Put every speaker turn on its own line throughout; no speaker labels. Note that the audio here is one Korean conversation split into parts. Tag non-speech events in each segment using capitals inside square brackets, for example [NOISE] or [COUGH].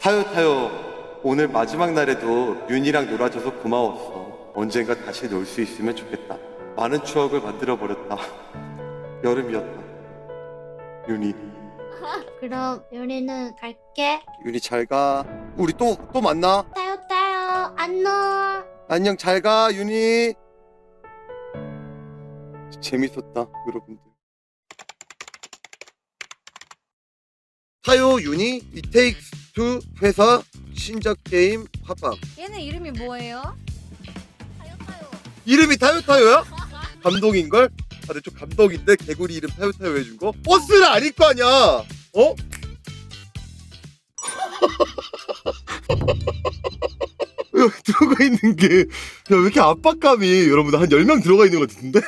타요 타요. 오늘 마지막 날에도 윤이랑 놀아줘서 고마웠어. 언젠가 다시 놀 수 있으면 좋겠다. 많은 추억을 만들어 버렸다. [LAUGHS] 여름이었다. 윤이.
그럼 우리는 갈게.
윤이 잘가. 우리 또 또 만나.
따요 따요. 안녕.
안녕 잘가 윤이. 재밌었다 여러분들. 타요 윤이. 이테이크스 투 회사 신작 게임 합방
얘는 이름이 뭐예요?
이름이 타요타요야? 감동인걸? 다들 좀 감동인데 개구리 이름 타요타요 해준 거? 버스를 아닐 거 아니야 어? [LAUGHS] 여기 들어가 있는 게, 야, 왜 이렇게 압박감이, 여러분들, 한 10명 들어가 있는 것 같은데?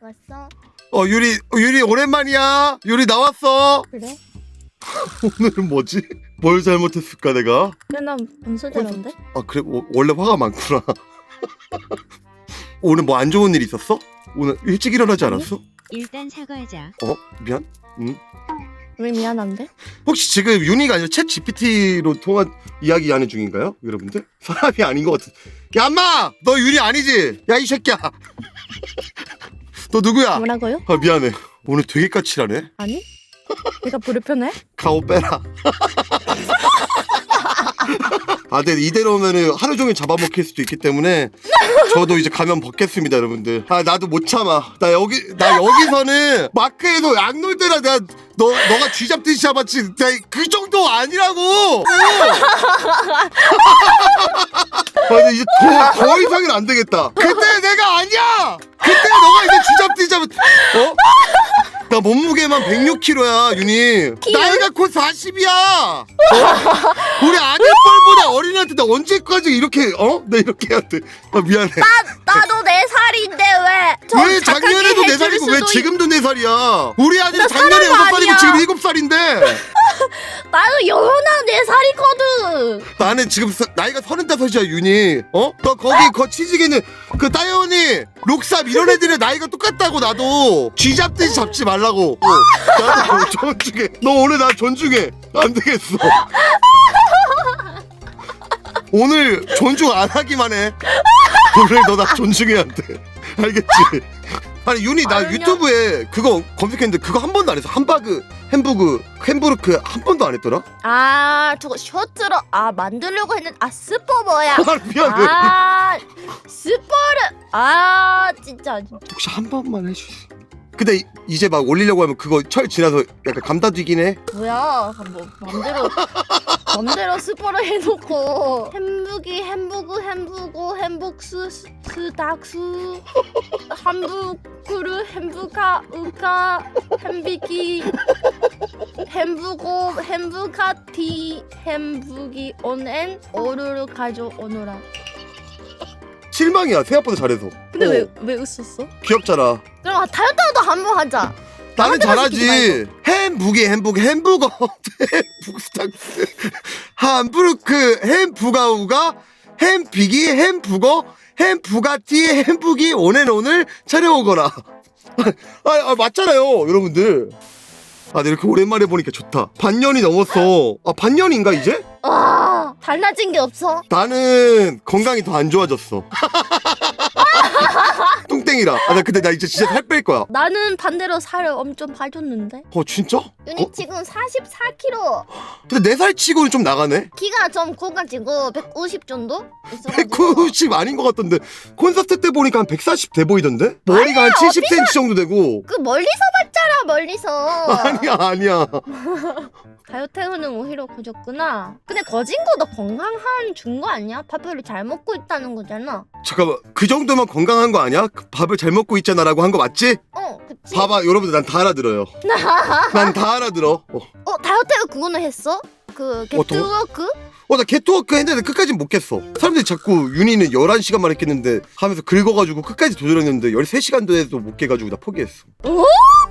왔어?
어, 유리, 어, 유리, 오랜만이야. 유리 나왔어.
그래? [LAUGHS]
오늘은 뭐지? 뭘 잘못했을까, 내가?
그래 난 분수대로인데?
아, 그래, 워- 원래 화가 많구나. [LAUGHS] 오늘 뭐 안 좋은 일 있었어? 오늘 일찍 일어나지 않았어?
일단 사과하자.
어? 미안. 응?
왜 미안한데?
혹시 지금 윤희가 아니라 챗 GPT로 통화 이야기 하는 중인가요? 여러분들? 사람이 아닌 것 같은. 야, 엄마! 너 윤희 아니지? 야, 이 새끼야! [LAUGHS] 너 누구야?
뭐라고요?
아, 미안해. 오늘 되게 까칠하네.
아니? 내가 불편해?
가오 빼라. [LAUGHS] 아, 네, 이대로면은 하루 종일 잡아먹힐 수도 있기 때문에 저도 이제 가면 벗겠습니다, 여러분들. 아, 나도 못 참아. 나 여기, 나 여기서는 마크에서 약놀 때라 내가 너, 너가 쥐 잡듯이 잡았지. 내가 그 정도 아니라고! 어. 맞아, [LAUGHS] 이제 더, 더 이상은 안 되겠다. 그때 내가 아니야! 그때 너가 이제 쥐 잡듯이 잡았, 어? 나 몸무게만 106kg야, 윤희. 나이가 곧 40이야. 어? 우리 아들뻘보다 어린애한테 나 언제까지 이렇게 어? 나 이렇게 해야 돼. 아 미안해.
나도 네 살인데 왜? 저
왜
착하게
작년에도 네
해줄
살이고 왜
수도 있-
지금도 네 살이야? 우리 아들이
나
작년에
사람
여섯 살이고
아니야.
지금 일곱 살인데 [LAUGHS]
나도 영원한 네 살이거든.
나는 지금 서- 나이가 서른다섯이야 윤희. 어? 너 거기 거 치즈개는 그 따여언니 록삽 이런 애들의 나이가 똑같다고 나도 쥐 잡듯이 잡지 말라고. 어. 나도 [LAUGHS] 존중해. 너 오늘 나 존중해. 안 되겠어. 오늘 존중 안 하기만 해. 오늘 너 나 존중해야 돼. 알겠지? 아니 윤희 나
아니요.
유튜브에 그거 검색했는데 그거 한 번도 안 했어. 함바그, 햄부그, 햄부르크 한 번도 안 했더라.
아 저거 셔츠로 아 만들려고 했는데 아 스포 뭐야? [LAUGHS]
아 미안해.
아 스포를 아 진짜
혹시 한 번만 수? 근데 이- 이제 막 올리려고 하면 그거 철 지나서 약간 감다디긴 해.
뭐야 뭐 맘대로 맘대로 스포를 해놓고 햄 부기 햄부구 햄부고 햄북스 스- 스닥수 함부크르 햄부카 우카 햄비기 햄부고 햄부카티 햄부기 온엔 오르르 가져 오노라
실망이야. 생각보다 잘해서.
근데
어,
왜 왜 웃었어?
귀엽잖아.
그럼 다이어트도 한번 하자
나는 잘하지. 햄부기 햄부기 햄버거 햄북스탕스 함부르크 햄부가우가 햄비기 햄부거 햄부가티 햄부기 오늘 오늘 차려오거라. 아, 아 맞잖아요, 여러분들. 아, 네, 이렇게 오랜만에 보니까 좋다. 반년이 넘었어. 아, 반년인가 이제?
와 달라진 게 없어
나는 건강이 더 안 좋아졌어. [LAUGHS] 뚱땡이라. 아, 나 근데 나 이제 진짜 살 뺄 거야.
나는 반대로 살을 엄청 빠졌는데
어, 진짜?
윤희
어?
지금 44kg
근데 내 살 치고는 좀 나가네?
키가 좀 커가지고 150 정도 있어가지고
190 아닌 것 같던데. 콘서트 때 보니까 한 140 돼 보이던데? 머리가 한 70cm 정도 되고.
그 멀리서 봤잖아 멀리서
아니야, 아니야. [LAUGHS]
다이어트는 오히려 커졌구나 근데 거진 거도 건강한 준 거 아니야? 밥을 잘 먹고 있다는 거잖아
잠깐만, 그 정도면 건강한 거 아니야? 그 밥을 잘 먹고 있잖아라고 한 거 맞지?
어 그치
봐봐, 여러분들 난 다 알아들어요. [LAUGHS] 난 다 알아들어. 어,
어 다이어트 그거는 했어? 그? 게트워크?
어, 나 개토워크 했는데 끝까지 못 깼어. 사람들이 자꾸 윤희는 11시간만 했겠는데 하면서 긁어가지고 끝까지 도전했는데 13시간도 해도 못 깨가지고 나 포기했어.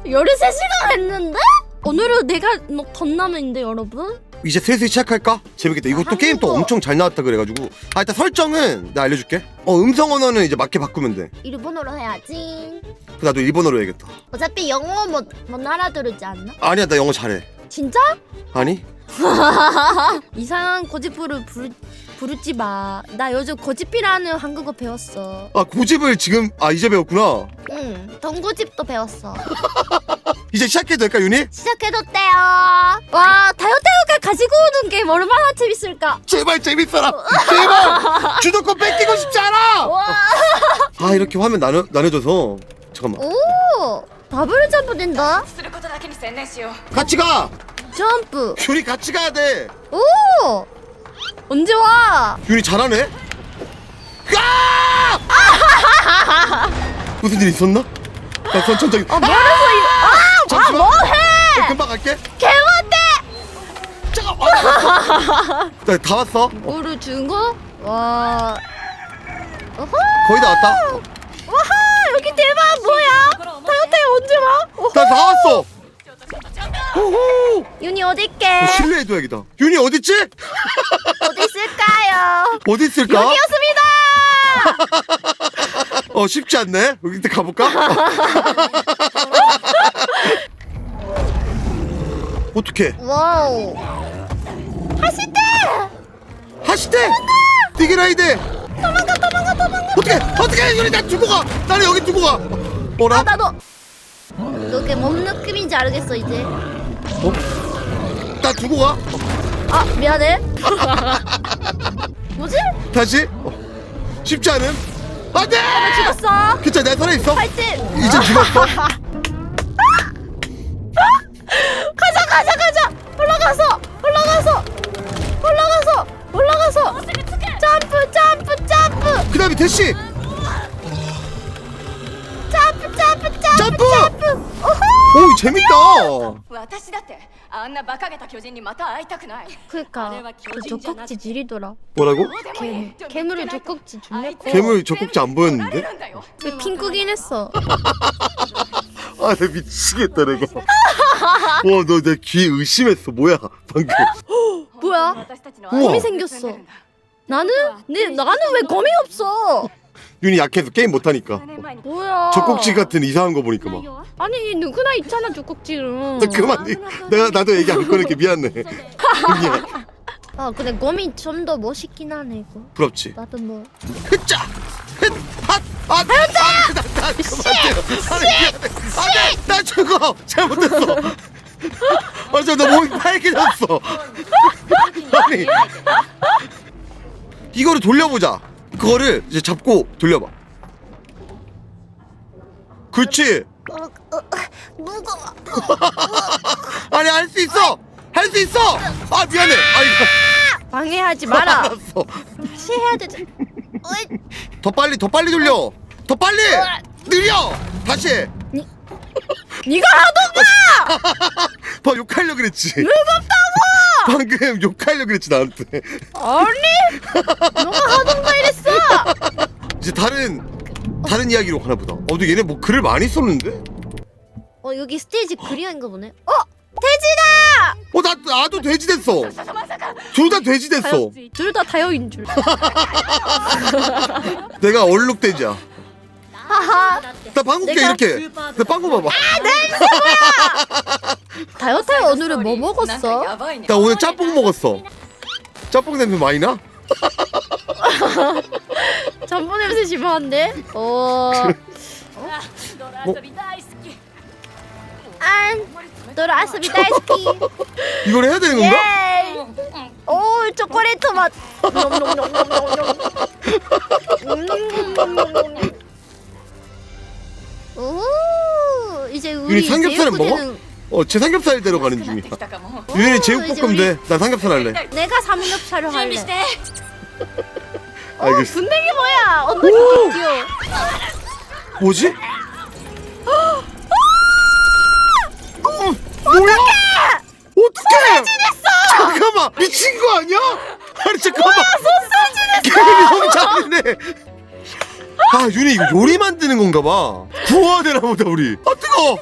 13시간 했는데? 오늘은 내가 너 덧남인데 여러분
이제 슬슬 시작할까? 재밌겠다. 이것도
한
게임 또
거.
엄청 잘 나왔다 그래가지고. 아, 일단 설정은 내가 알려줄게. 어, 음성 언어는 이제 맞게 바꾸면 돼.
일본어로 해야지
나도 일본어로 해야겠다.
어차피 영어 못, 못 알아들지 않나?
아니야, 나 영어 잘해.
진짜?
아니? [LAUGHS]
이상한 고집부를 부르, 부르지 마. 나 요즘 고집이라는 한국어 배웠어.
아 고집을 지금 아 이제 배웠구나
응, 동고집도 배웠어. [LAUGHS]
이제 시작해도 될까 윤희?
시작해도 돼요. 와, 다요태우가 가지고 오는 게 얼마나 재밌을까?
제발 재밌어라 제발 주도권 [LAUGHS] 뺏기고 싶지 않아
와,
아 이렇게 화면 나눠, 나눠줘서 잠깐만
오, 더블 점프 된다.
することだけに専念しよう
같이 가
점프.
윤희 같이 가야 돼
오, 언제 와?
윤희 잘하네 아! [LAUGHS] 무슨 일 있었나? 나선 천천히
아, 멀어서 이거. 아,
잠시 나 다 왔어
뭐를 준 거? 와. 어허.
거의 다 왔다
와하, 여기 대박 뭐야? 다요태우 언제 와? 어,
나다 왔어 호호
윤이 어디 있게?
어, 실내해둬야겠다 윤희 어딨지?
어디 있을까요?
어디 있을까?
여기였습니다. [LAUGHS]
어 쉽지 않네 여기 때 가볼까? [LAUGHS] 어떻게
와우.
디그라이드 도망가 도망가 도망가 어떻게 어떻게 윤희 나 두고 가 나는 여기 두고 가 어라
아 나도. 그게 뭔 느낌인지 알겠어 이제.
어? 나 두고 가
아 미안해. [LAUGHS] 뭐지?
다시 어. 쉽지 않음 안돼
죽었어.
괜찮아 내 손에 있어
파이팅.
이제 죽었어 [LAUGHS]
점프
그 다음에 대시
점프 점프 점프
점프!
점프. 오호.
오 재밌다
私だってあんな馬鹿げた巨人にまた会いたくない
그니까 그 젖꼭지 지리더라.
뭐라고?
どうでもいい
괴, 괴물의 젖꼭지 존나 커.
괴물 젖꼭지 안
なれ
보였는데?
るんだよ
왜 핑크긴 했어. [LAUGHS]
아, 나 미치겠다, 내가. [LAUGHS] 와, 너 내 귀 의심했어. 뭐야, 방금.
뭐야?
私たちの
우와.
곰이 생겼어. 나는 네 나는 왜 검이 없어?
윤이 약해서 게임 못하니까
뭐야?
젖꼭지 같은 이상한 거 보니까 막
아니 누구나 있잖아 젖꼭지는.
나 그만 내가 나도 얘기 안 꺼낼게 미안해 윤이야
아 근데 검이 좀 더 멋있긴 하네 이거.
부럽지
나도 뭐.
흐짜 아, 배운다! 아, 씨! 씨! 안돼! 나 죽어! 잘못했어! 맞아, 나 몸이 빨개졌어! 아니, 이거를 돌려보자. 그거를 이제 잡고 돌려봐. 그렇지.
어, 어, 무거워. [LAUGHS]
아니 할 수 있어. 할 수 있어. 아 미안해. 아이고.
방해하지 마라. [LAUGHS]
알았어.
다시 해야 되지. 어이,
더 빨리 더 빨리 돌려. 더 빨리. 느려. 다시. 해.
네가 하던가. [LAUGHS]
봐 욕하려 그랬지. 무겁다고. [LAUGHS] 방금 욕하려 그랬지 나한테.
아니? 너가 하던가 이랬어.
이제 다른 다른 이야기로 가나 보다. 어, 근데 얘네 뭐 글을 많이 썼는데?
어 여기 스테이지 그리인가 보네. 어 돼지다.
어, 나 나도 돼지 됐어. 둘 다 돼지 됐어.
둘 다 다요인 줄. [LAUGHS]
내가 얼룩 돼지야.
하하.
나 방구 깨 이렇게. 나 방구 봐봐. [LAUGHS]
다이어트 오늘은 뭐 먹었어?
나 오늘 짬뽕 먹었어. 짬뽕 냄새 많이 나? [LAUGHS]
전분 냄새 심한데?
오. 어. 어? 뭐?
안. 돌아왔습니다. 스키. [LAUGHS]
이걸 해야 되는 건가?
오, 초콜릿 맛. 오 이제 우리
유리 삼겹살은 먹어? 어, 제 삼겹살 대로 가는 중이야.
유리
제육볶음 돼. 나 삼겹살 할래.
내가 삼겹살을 할래.
알겠어. [LAUGHS]
아, 분댕이 뭐야? 언덕이 또 귀여워.
뭐지? 어, 음, 뭐야? 어떡해! 잠깐만! 미친 거 아니야? 아니, 잠깐만! 소스지네! 게임 너무 잘했네! 아 윤희 이거 요리 만드는 건가 봐 구워야 되나 보다 우리 아 뜨거워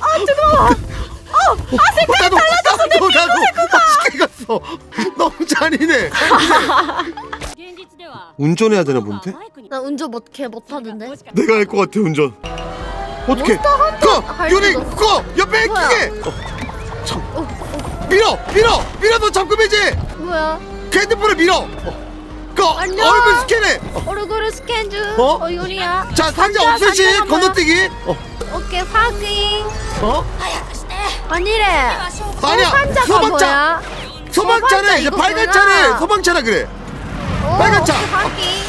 아 뜨거워 나도 나도 나도 맛있게 갔어 너무 잔인해
現実では
운전해야 되나 본데?
バイクに
나 운전 못해 못하는데.
내가 할 것 같아 운전 어떻게
할
고! 윤희
수도.
고! 옆에 고!
뭐야?
크게 어, 참 밀어 밀어 밀어서 접근이지
뭐야?
그 핸드폰을 밀어 그 얼굴 스캔해
얼굴 스캔 중
어?
어? 요리야
자 상자
없으시
건너뛰기 어?
오케이 확인
어?
아니래
아니야, 어,
소방차가
소방차.
뭐야
소방차는 이제 빨간 차를 소방차라 그래
어,
빨간 차.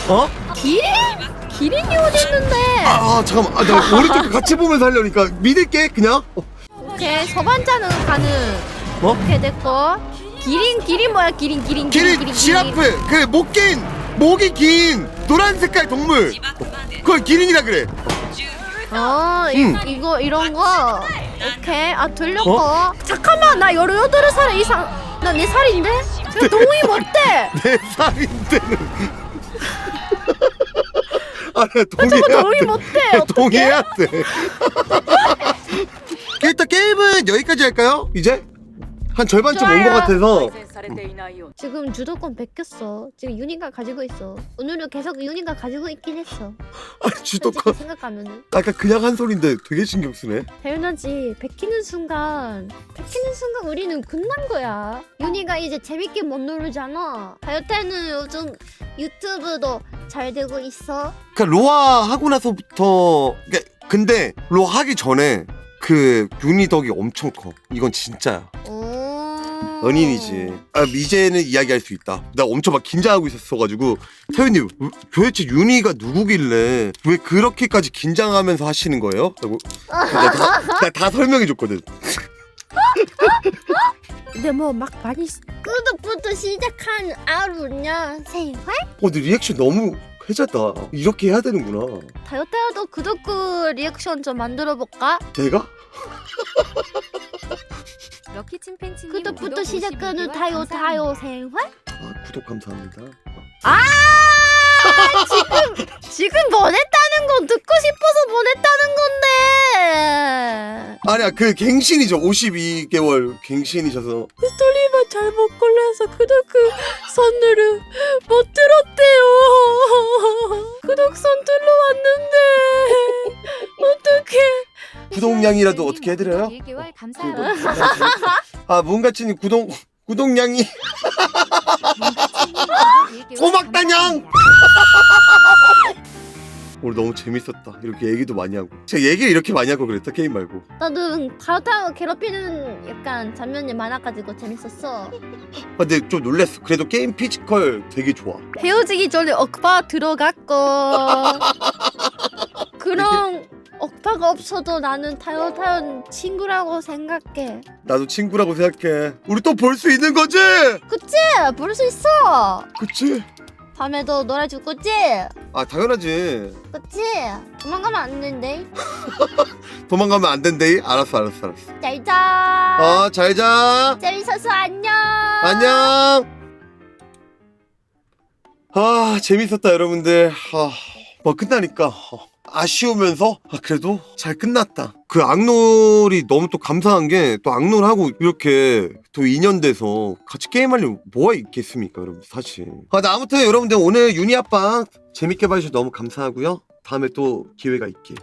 어?
길? 길이 어디 있는데
아, 아 잠깐만 아, [LAUGHS] 오른쪽 같이 보면서 하려니까 믿을게 그냥 어?
오케이 서반자는 가는
어?
오케이 됐고 기린 기린 뭐야 기린 기린 기린 기린.
지라프 그 목긴 목이 긴 노란 색깔 동물 어, 그걸 기린이라 그래
어 이,
응.
이거 이런 거. 오케이 아 들렸고.
어?
잠깐만 나 열여덟 살 이상. 나네 살인데? 왜 동의 못돼?
내 살인데는 [LAUGHS]
저거
동의해야
동의
돼
못돼.
동의해야 돼 [LAUGHS] 일단 게임은 여기까지 할까요 이제 한 절반쯤 온 것
좋아요.
같아서
改善されていないよう
지금 주도권 뺏겼어. 지금 윤희가 가지고 있어. 오늘은 계속 윤희가 가지고 있긴 했어.
아, 주도권
솔직히 생각하면은
아까 그냥 한 소린데 되게 신경 쓰네
당연하지. 베끼는 순간, 베끼는 순간 우리는 끝난 거야. 윤희가 이제 재밌게 못 놀잖아. 다이어트는 요즘 유튜브도 잘 되고 있어.
그러니까 로아 하고 나서부터 그러니까 근데 로아 하기 전에 그 윤희 덕이 엄청 커 이건 진짜야
오.
연인이지 아 이제는 이야기할 수 있다 나 엄청 막 긴장하고 있었어가지고 태윤님 우- 도대체 윤희가 누구길래 왜 그렇게까지 긴장하면서 하시는 거예요? 라고 나 다, 나 다 설명해줬거든
근데 뭐 막 많이 구독부터 시작한 아루냐 생활?
어 근데 리액션 너무 해졌다 이렇게 해야 되는구나
다이어트도 구독구 리액션 좀 만들어 볼까?
내가? [LAUGHS]
럭키 침팬치님
구독부터
구독
시작하는
52개월
다요
감사합니다.
다요 생활?
아 구독 감사합니다
지금 보냈다는 건 듣고 싶어서 보냈다는 건데.
아니야 그 갱신이죠 52개월 갱신이셔서
스토리만 잘못 골라서 구독그 선물을 못 들었대요. 구독선 들러왔는데 어떡해.
구독량이라도 어떻게 해드려요?
1개월
그,
감사합니다.
아 문가치님 구독 구독량이. 고맙다냥! 오늘 너무 재밌었다. 이렇게 얘기도 많이 하고. 제가 얘기를 이렇게 많이 하고 그랬다 게임 말고.
나도 가로타고 괴롭히는 약간 장면이 많아가지고 재밌었어.
아, 근데 좀 놀랬어. 그래도 게임 피지컬 되게 좋아.
헤어지기 전에 억파 들어갔고. [LAUGHS] 그런 억파가 없어도 나는 타요타요 친구라고 생각해.
나도 친구라고 생각해 우리 또 볼 수 있는 거지?
그치? 볼수 있어.
그치?
밤에도 놀아줄 거지?
아 당연하지
그치? 도망가면 안 된대. [LAUGHS]
도망가면 안 된대 알았어 알았어 알았어
잘 자.
어 잘 자
재밌어서 안녕.
안녕 아 재밌었다 여러분들 아, 뭐 끝나니까 어, 아쉬우면서? 아 그래도 잘 끝났다. 그 악놀이 너무 또 감사한 게 또 악놀하고 이렇게 또 인연돼서 같이 게임하려면 뭐가 있겠습니까 여러분 사실. 아, 나 아무튼 여러분들 오늘 유니 아빠 재밌게 봐주셔서 너무 감사하고요. 다음에 또 기회가 있길